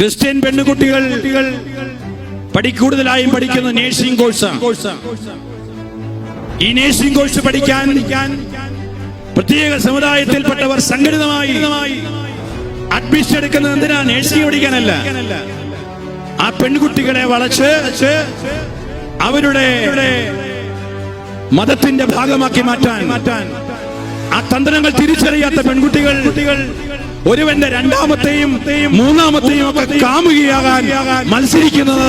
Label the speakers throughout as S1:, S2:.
S1: Christian പെണ്ണുകുട്ടികൾ പഠി കൂടുതലായും പഠിക്കുന്ന നേഴ്സിംഗ് കോഴ്സ്. ഈ നേഴ്സിംഗ് കോഴ്സ് പഠിക്കാൻ പ്രത്യേക സമുദായത്തിൽപ്പെട്ടവർ സംഘടിതമായി അഡ്മിഷൻ എടുക്കുന്നത് എന്തിനാ? നേഴ്സിംഗ് പഠിക്കാനല്ല. ആ പെൺകുട്ടികളെ വളച്ച് അവരുടെ മതത്തിന്റെ ഭാഗമാക്കി മാറ്റാൻ മാറ്റാൻ ആ തന്ത്രങ്ങൾ തിരിച്ചറിയാത്ത പെൺകുട്ടികൾ കുട്ടികൾ ഒരുവന്റെ രണ്ടാമത്തെയും മൂന്നാമത്തെയും ഒക്കെ കാമുകിയാകാൻ മത്സരിക്കുന്നത്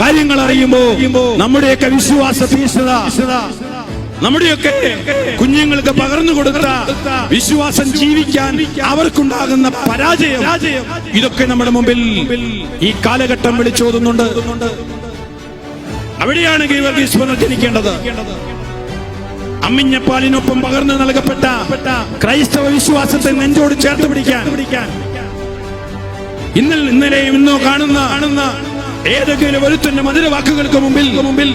S1: കാര്യങ്ങൾ അറിയുമ്പോ നമ്മുടെയൊക്കെ വിശ്വാസ ഭീഷണ നമ്മുടെയൊക്കെ കുഞ്ഞുങ്ങൾക്ക് പകർന്നു കൊടുത്ത വിശ്വാസം ജീവിക്കാൻ അവർക്കുണ്ടാകുന്ന പരാജയം. ഇതൊക്കെ നമ്മുടെ മുമ്പിൽ ഈ കാലഘട്ടം വിളിച്ചോതുന്നുണ്ട്. അവിടെയാണ് ഗീവർഗീസ് പുനർജനിക്കേണ്ടത്. അമ്മിഞ്ഞപ്പാലിനൊപ്പം പകർന്നു നൽകപ്പെട്ട ക്രൈസ്തവ വിശ്വാസത്തെ നെഞ്ചോട് ചേർത്ത് പിടിക്കാൻ. ഇന്നൽ ഇന്നലെയും ഇന്നോ കാണുന്ന കാണുന്ന ഏതെങ്കിലും ഒരുത്തന്റെ മധുര വാക്കുകൾക്ക് മുമ്പിൽ മുമ്പിൽ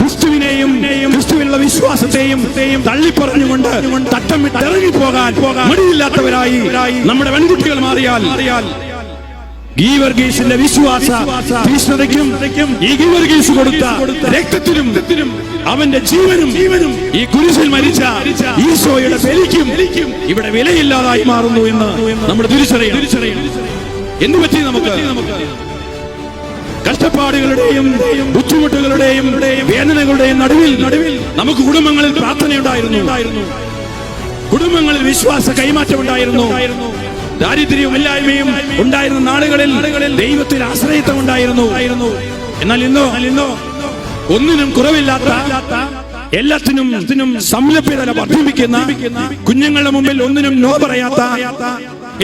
S1: ക്രിസ്തുവിനെയും ക്രിസ്തുവിനുള്ള വിശ്വാസത്തെയും തള്ളിപ്പറഞ്ഞുകൊണ്ട് തട്ടം വിട്ട് ഇറങ്ങി പോകാൻ മടിയില്ലാത്തവരായി നമ്മുടെ പെൺകുട്ടികൾ മാറിയാൽ ഗീവർഗീസിന്റെ വിശ്വാസ തീഷ്ണതയ്ക്കും ഈ ഗീവർഗീസ് കൊടുത്ത രക്തത്തിനും അവന്റെ ജീവനും ജീവനും ഈ കുരിശിൽ മരിച്ച ഈശോയുടെ ബലിക്കും ഇവിടെ വിലയില്ലാതായി മാറുന്നു എന്ന് നമ്മൾ തിരിച്ചറിയണം. എന്ത് പറ്റി നമുക്ക്? കഷ്ടപ്പാടുകളുടെയും ബുദ്ധിമുട്ടുകളുടെയും വേദനകളുടെയും നടുവിൽ നടുവിൽ നമുക്ക് കുടുംബങ്ങളിൽ പ്രാർത്ഥനയുണ്ടായിരുന്നു. കുടുംബങ്ങളിൽ വിശ്വാസ കൈമാറ്റം ഉണ്ടായിരുന്നു. ദാരിദ്ര്യവും ഇല്ലായ്മയും ഉണ്ടായിരുന്ന നാളുകളിൽ ദൈവത്തിൽ ആശ്രയത്വം ഉണ്ടായിരുന്നു. എന്നാൽ ഇന്നോ? ഇന്നോ? ഒന്നിനും കുറവില്ലാത്ത എല്ലാത്തിനും സംലഭ്യത വർദ്ധിപ്പിക്കുന്ന കുഞ്ഞുങ്ങളുടെ മുമ്പിൽ ഒന്നിനും നോ പറയാത്ത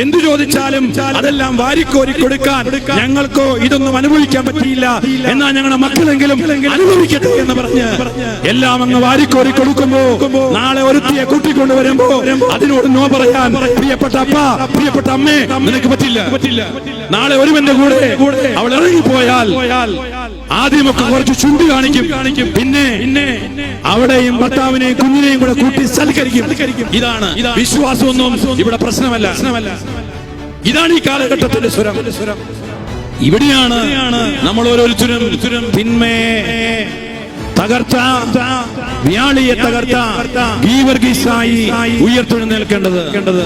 S1: എന്തു ചോദിച്ചാലും അതെല്ലാം വാരിക്കോരി കൊടുക്കാൻ ഞങ്ങൾക്കോ ഇതൊന്നും അനുഭവിക്കാൻ പറ്റിയില്ല എന്നാൽ ഞങ്ങളുടെ മക്കളെങ്കിലും അനുഭവിക്കട്ടെ എന്ന് പറഞ്ഞ് എല്ലാം അങ്ങ് വാരിക്കോരി കൊടുക്കുമ്പോ നാളെ ഒരുത്തിയെ കൂട്ടിക്കൊണ്ട് വരുമ്പോ അതിനോട് നോ പറയാൻ പ്രിയപ്പെട്ട അപ്പ പ്രിയപ്പെട്ട അമ്മേ നിനക്ക് പറ്റില്ല പറ്റില്ല. നാളെ ഒരുവന്റെ കൂടെ അവൾ ഇറങ്ങിപ്പോയാൽ ആദ്യമൊക്കെ കുറച്ച് ചുണ്ടി കാണിക്കും. കാണിക്കും. പിന്നെ പിന്നെ അവിടെയും ഭർത്താവിനെയും കുഞ്ഞിനെയും കൂടെ കൂട്ടി സൽക്കരിക്കും. ഇതാണ് വിശ്വാസമൊന്നും ഇവിടെ പ്രശ്നമല്ല. പ്രശ്നമല്ല. ഇതാണ് ഈ കാലഘട്ടത്തിന്റെ സ്വരം. സ്വരം. ഇവിടെയാണ് നമ്മൾ ഓരോരുത്തരും തിന്മയെ തകർച്ച വ്യാളിയെ തകർത്ത ഗീവർഗീസായി ഉയർത്തെഴുന്നേൽക്കേണ്ടത്.